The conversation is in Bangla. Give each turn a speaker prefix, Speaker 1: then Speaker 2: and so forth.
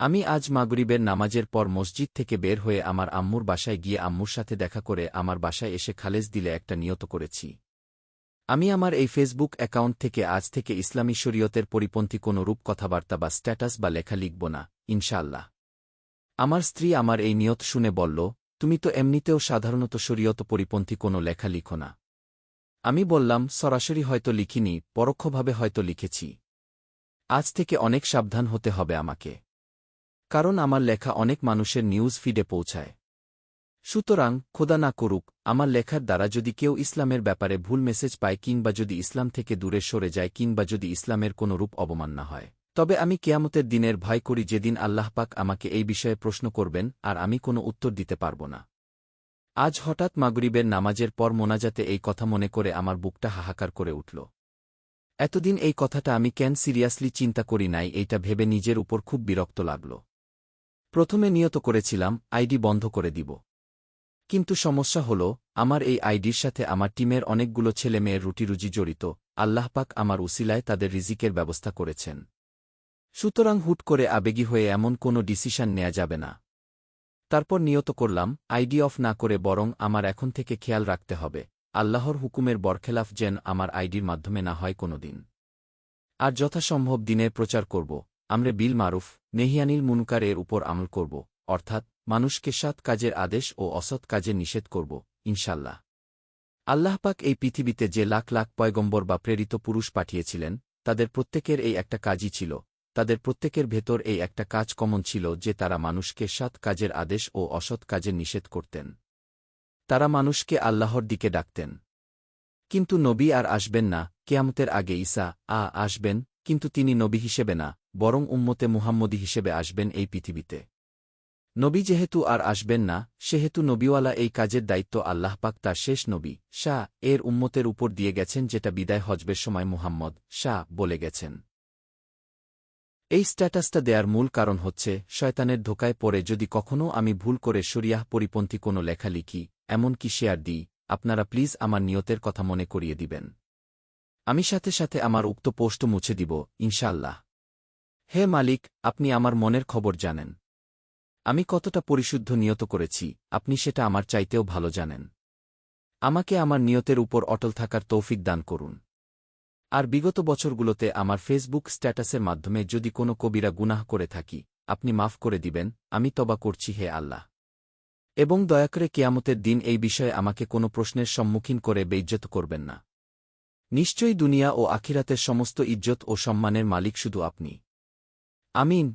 Speaker 1: আমি আজ মাগরিবের নামাজের পর মসজিদ থেকে বের হয়ে আমার আম্মুর বাসায় গিয়ে আম্মুর সাথে দেখা করে আমার বাসায় এসে খালেজ দিলে একটা নিয়ত করেছি। আমি আমার এই ফেসবুক অ্যাকাউন্ট থেকে আজ থেকে ইসলামী শরীয়তের পরিপন্থী কোনো রূপ কথাবার্তা বা স্ট্যাটাস বা লেখা লিখব না, ইনশাআল্লাহ। আমার স্ত্রী আমার এই নিয়ত শুনে বলল, তুমি তো এমনিতেও সাধারণত শরীয়ত পরিপন্থী কোনো লেখা লিখো না। আমি বললাম, সরাসরি হয়তো লিখিনি, পরোক্ষভাবে হয়তো লিখেছি। আজ থেকে অনেক সাবধান হতে হবে আমাকে। কারণ আমার লেখা অনেক মানুষের নিউজ ফিডে পৌঁছায়। সুতরাং, খোদা না করুক, আমার লেখার দ্বারা যদি কেউ ইসলামের ব্যাপারে ভুল মেসেজ পায় কিংবা যদি ইসলাম থেকে দূরে সরে যায় কিংবা যদি ইসলামের কোনো রূপ অবমাননা হয়। তবে আমি কেয়ামতের দিনের ভয় করি যেদিন আল্লাহ পাক আমাকে এই বিষয়ে প্রশ্ন করবেন, আর আমি কোনো উত্তর দিতে পারব না। আজ হঠাৎ মাগরিবের নামাজের পর মোনাজাতে এই কথা মনে করে আমার বুকটা হাহাকার করে উঠল। এতদিন এই কথাটা আমি কেন সিরিয়াসলি চিন্তা করি নাই, এইটা ভেবে নিজের উপর খুব বিরক্ত লাগল। প্রথমে নিয়ত করেছিলাম, আইডি বন্ধ করে দিব। কিন্তু সমস্যা হল, আমার এই আইডির সাথে আমার টিমের অনেকগুলো ছেলে মেয়ের রুটিরুজি জড়িত, আল্লাহ পাক আমার উসিলায় তাদের রিজিকের ব্যবস্থা করেছেন। সুতরাং হুট করে আবেগী হয়ে এমন কোনো ডিসিশন নেয়া যাবে না। তারপর নিয়ত করলাম, আইডি অফ না করে বরং আমার এখন থেকে খেয়াল রাখতে হবে, আল্লাহর হুকুমের বরখেলাফ যেন আমার আইডির মাধ্যমে না হয় কোনো দিন আর যথাসম্ভব দিনের প্রচার করব আমরা বিল মারুফ, নেহিয়ানিল মুনকার এর উপর আমল করব, অর্থাৎ মানুষকে সৎ কাজের আদেশ ও অসৎ কাজে নিষেধ করব, ইনশাল্লাহ। আল্লাহ পাক এই পৃথিবীতে যে লাখ লাখ পয়গম্বর বা প্রেরিত পুরুষ পাঠিয়েছিলেন, তাদের প্রত্যেকের এই একটা কাজই ছিল, তাদের প্রত্যেকের ভেতর এই একটা কাজ কমন ছিল যে তারা মানুষকে সৎ কাজের আদেশ ও অসৎ কাজের নিষেধ করতেন। তারা মানুষকে আল্লাহর দিকে ডাকতেন। কিন্তু নবী আর আসবেন না, কেয়ামতের আগে ঈসা আ আসবেন, কিন্তু তিনি নবী হিসেবে না বরং উম্মতে মুহাম্মদী হিসেবে আসবেন এই পৃথিবীতে। নবী যেহেতু আর আসবেন না, সেহেতু নবীওয়ালা এই কাজের দায়িত্ব আল্লাহ পাক তার শেষ নবী, শাহ, এর উম্মতের উপর দিয়ে গেছেন যেটা বিদায় হজবের সময় মুহাম্মদ, শাহ বলে গেছেন। এই স্ট্যাটাসটা দেয়ার মূল কারণ হচ্ছে, শয়তানের ধোকায় পড়ে যদি কখনও আমি ভুল করে শরিয়াহ পরিপন্থী কোনো লেখা লিখি এমনকি শেয়ার দিই, আপনারা প্লিজ আমার নিয়তের কথা মনে করিয়ে দিবেন। আমি সাথে সাথে আমার উক্ত পোস্ট মুছে দিব ইনশাল্লাহ হে মালিক, আপনি আমার মনের খবর জানেন। আমি কতটা পরিশুদ্ধ নিয়ত করেছি, আপনি সেটা আমার চাইতেও ভালো জানেন। আমাকে আমার নিয়তের উপর অটল থাকার তৌফিক দান করুন। আর বিগত বছরগুলোতে আমার ফেসবুক স্ট্যাটাসের মাধ্যমে যদি কোনো কবিরা গুনাহ করে থাকি, আপনি মাফ করে দিবেন, আমি তবা করছি হে আল্লাহ। এবং দয়া করে কেয়ামতের দিন এই বিষয়ে আমাকে কোনো প্রশ্নের সম্মুখীন করে বেইজ্জত করবেন না। নিশ্চয়ই দুনিয়া ও আখিরাতের সমস্ত ইজ্জত ও সম্মানের মালিক শুধু আপনি। আমিন